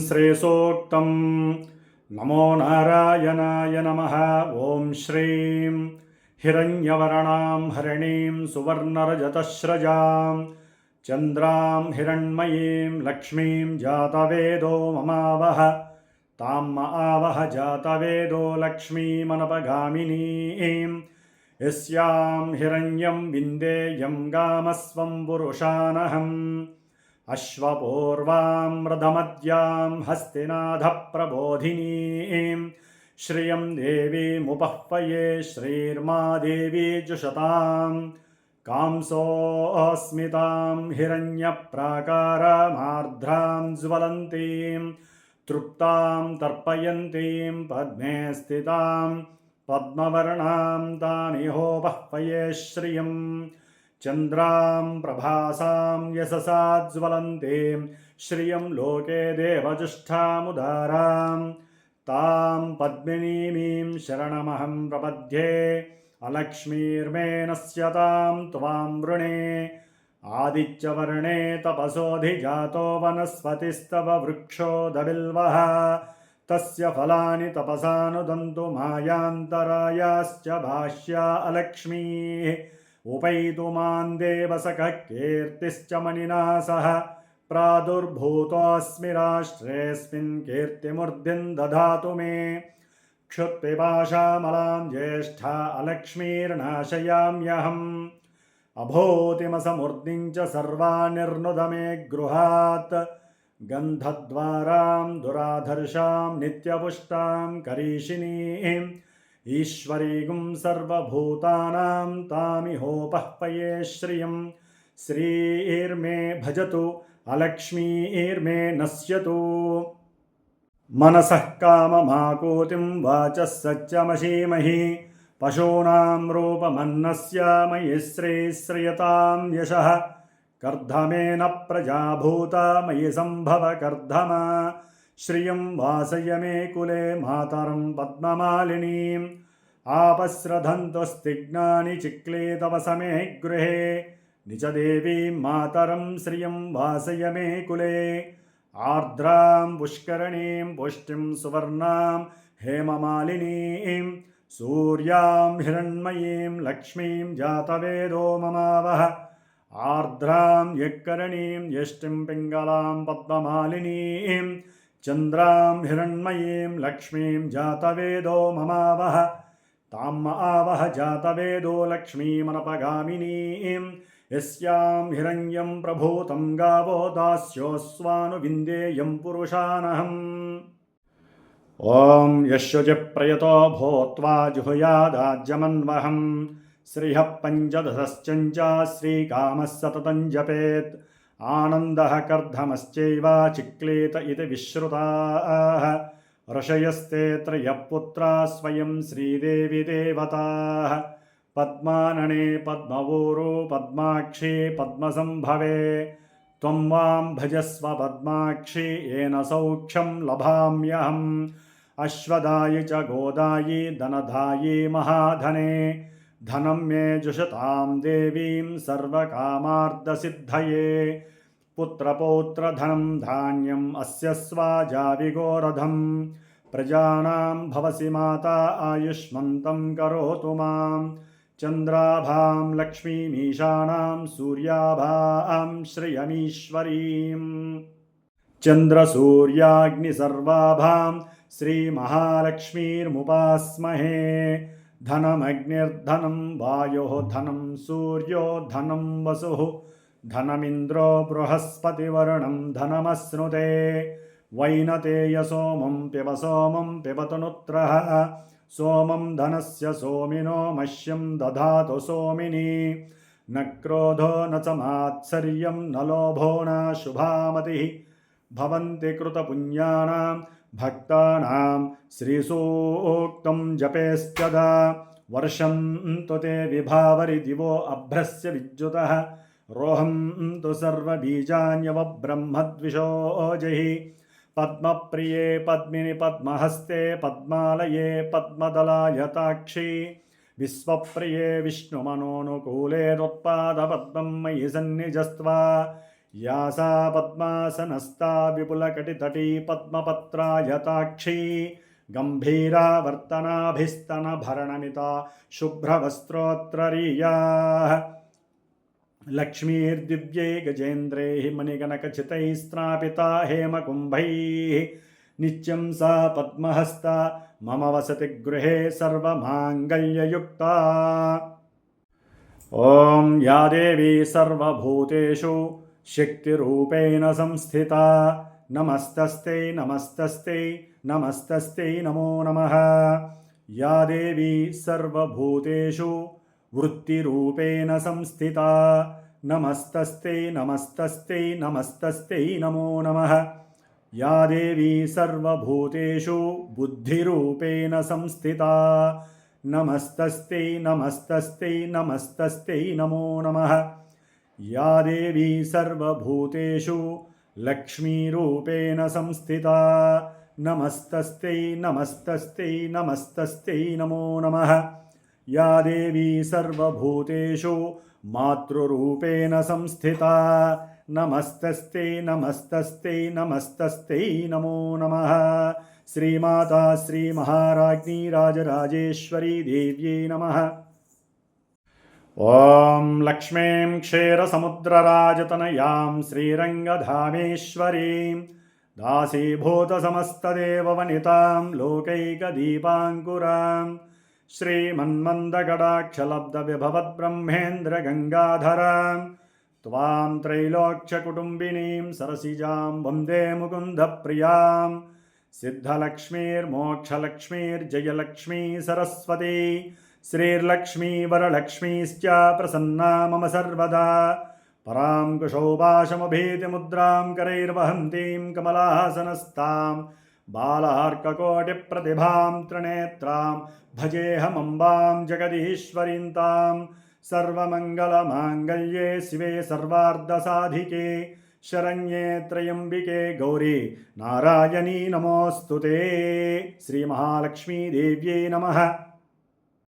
श्रेयसोक्तं नमो नारायणाय नमः ॐ श्रीं हिरण्यवर्णां हरिणीं सुवर्णरजतस्रजां चन्द्रां हिरण्मयीं लक्ष्मीं जातवेदो ममावह तां म आवह जातवेदो लक्ष्मीमनपगामिनीं यस्यां हिरण्यं विन्देयं गामस्वं पुरुषानहम् अश्वपूर्वां रथमद्यां हस्तिनाथप्रबोधिनीं श्रियं देवीमुपह्वये श्रीर्मा देवी जुषतां कांसोऽस्मितां हिरण्यप्राकारामार्द्रां ज्वलन्तीं तृप्तां तर्पयन्तीं पद्मे स्थितां पद्मवर्णां तामिहोपह्वये श्रियम् चन्द्रां प्रभासां यशसा ज्वलन्तीं श्रियं लोके देवजुष्ठामुदारां, तां पद्मिनीमीं शरणमहं प्रपद्ये अलक्ष्मीर्मे नश्यतां त्वां वृणे, आदित्यवर्णे तपसोऽधिजातो वनस्पतिस्तव वृक्षोदबिल्वः तस्य फलानि तपसानुदन्तु मायान्तरायाश्च भाष्या अलक्ष्मीः। उपैतु माँ देवसखः कीर्तिश्च मणिना सह प्रादुर्भूतोऽस्मि दधातु मे। क्षुत्पिपाशामलां ज्येष्ठा अलक्ष्मीर्नाशयाम्यहम्। अभूतिमसमूर्धिं च सर्वानिर्नुद मे गृहात्। गन्धद्वारां, दुराधर्षां, नित्यपुष्टां करीषिणीम् ఈశ్వరీగుం సర్వభూతానాం తామిహోపహ్పయే శ్రియం శ్రీర్మే భజతు అలక్ష్మీర్మే నశ్యతు మనస కామమాకోతిం వాచ సత్యమశీమహి పశూనాం రూపమన్నస్య మయి శ్రేయశ్రయతాం యశ కర్ధమేన ప్రజాభూత మయి సంభవ కర్ధమ श्रियं वासय मे कुले मातरं पद्ममालिनीम् आपस्रधन्त्वस्तिग्नानि चिक्ले तव समे गृहे। निजदेवीं मातरं श्रियं वासय मे कुले। आर्द्रां पुष्करणीं पुष्टिं सुवर्णां हेममालिनीं। सूर्यां हिरण्मयीं लक्ष्मीं जातवेदो ममावह आर्द्रां यक्करणीं यष्टिं पिङ्गलां पद्ममालिनीं। चन्द्रां हिरण्मयीं लक्ष्मीं जातवेदो ममावह। ताम् आवह जातवेदो लक्ष्मीमनपगामिनीं यस्यां हिरण्यं प्रभूतं गावो दास्योऽस्वानुविन्देयं पुरुषानहम्। ॐ यशुचिप्रयतो भूत्वा जुहुयादाज्यमन्वहं श्रियः पञ्चदशश्चञ्च श्रीकामः सततं जपेत् ఆనందః కర్ధమశ్చైవ చిక్లేత ఇది విశ్రుతాః ఋషయస్తే త్రయపుత్రా స్వయం శ్రీదేవి దేవతాః పద్మాననే పద్మవూరు పద్మాక్షి పద్మసంభవే త్వం వాం భజస్వ పద్మాక్షి ఏన సౌఖ్యం లభామ్యహం అశ్వదాయి చ గోదాయి ధనధాయి మహాధనే धनं मे जुषतां देवीं सर्वकामार्धसिद्धये पुत्रपौत्रधनं धान्यम् अस्य स्वाजाविगोरधं प्रजानां भवसि माता आयुष्मन्तं करोतु माँ। चन्द्राभां लक्ष्मीमीशानां सूर्याभां श्रियमीश्वरीम्। चन्द्रसूर्याग्निसर्वाभां श्रीमहालक्ष्मीर्मुपास्महे। धनमग्निर्धनं वायोः धनं सूर्यो धनं वसुः धनमिन्द्रो बृहस्पतिवर्णं धनमश्नुते वैनतेय सोमं पिब सोमं पिबतनुत्रः सोमं धनस्य सोमिनो मह्यं दधातु सोमिनी न क्रोधो न च मात्सर्यं न लोभो न शुभामतिः भवन्ति कृतपुण्यानां भक्तानां श्रीसूक्तं जपेश्चदा। वर्षं तु ते विभावरि दिवो अभ्रस्य विद्युतः। रोहं तु सर्वबीजान्यवब्रह्मद्विषोजहि पद्मप्रिये पद्मिनि पद्महस्ते पद्मालये पद्मदलायताक्षी विश्वप्रिये विष्णुमनोनुकूले त्वत्पादपद्मं मयि सन्निजस्त्वा। యాసా పద్మాసనస్థా విపులకటితటీ పద్మపత్రాయతాక్షీ గంభీరావర్తనాభిస్తనభరణమిత శుభ్రవస్త్రోత్రరీయా లక్ష్మీర్దివ్యై గజేంద్రై మణిగణకచితైస్నాపితా హేమకుంభై. నిత్యం సా పద్మహస్త మమ వసతి గృహే సర్వమాంగల్యయుక్త ఓం యా దేవీ సర్వభూతేషు शक्तिरूपेण संस्थिता। नमस्तस्ते नमस्तस्ते नमस्तस्ते नमो नमः। या देवी सर्वभूतेषु वृत्तिरूपेण संस्थिता। नमस्तस्ते नमस्तस्ते नमस्तस्ते नमो नमः। या देवी सर्वभूतेषु बुद्धिरूपेण संस्थिता। नमस्तस्ते नमस्तस्ते नमस्तस्ते नमो नमः। या देवी सर्वभूतेषु लक्ष्मीरूपेण संस्थिता। नमस्तस्ते नमस्तस्ते नमस्तस्ते नमो नमः। या देवी सर्वभूतेषु मातृरूपेण संस्थिता। नमस्तस्ते नमस्तस्ते नमस्तस्ते नमो नमः। श्रीमाता, श्रीमहाराज्ञी, राजराजेश्वरी देव्यै नमः। ॐ लक्ष्मीं क्षीरसमुद्रराजतनयां श्रीरङ्गधामेश्वरीं दासीभूतसमस्तदेववनितां लोकैकदीपाङ्कुरां श्रीमन्मन्दगडाक्षलब्धविभवद्ब्रह्मेन्द्रगङ्गाधरां त्वां त्रैलोक्यकुटुम्बिनीं सरसिजां वन्दे मुकुन्दप्रियां सिद्धलक्ष्मीर्मोक्षलक्ष्मीर्जयलक्ष्मी सरस्वती श्रीर्लक्ष्मी वरलक्ष्मीश्च प्रसन्ना मम सर्वदा परां कुशोपाशमभीतिमुद्रां करैर्वहन्तीं कमलासनस्तां बालार्ककोटिप्रतिभां त्रिनेत्रां भजेऽहमम्बां जगदीश्वरीं तां सर्वमङ्गलमाङ्गल्ये शिवे सर्वार्धसाधिके शरण्ये त्र्यम्बिके गौरी नारायणी नमोऽस्तु ते श्रीमहालक्ष्मीदेव्यै नमः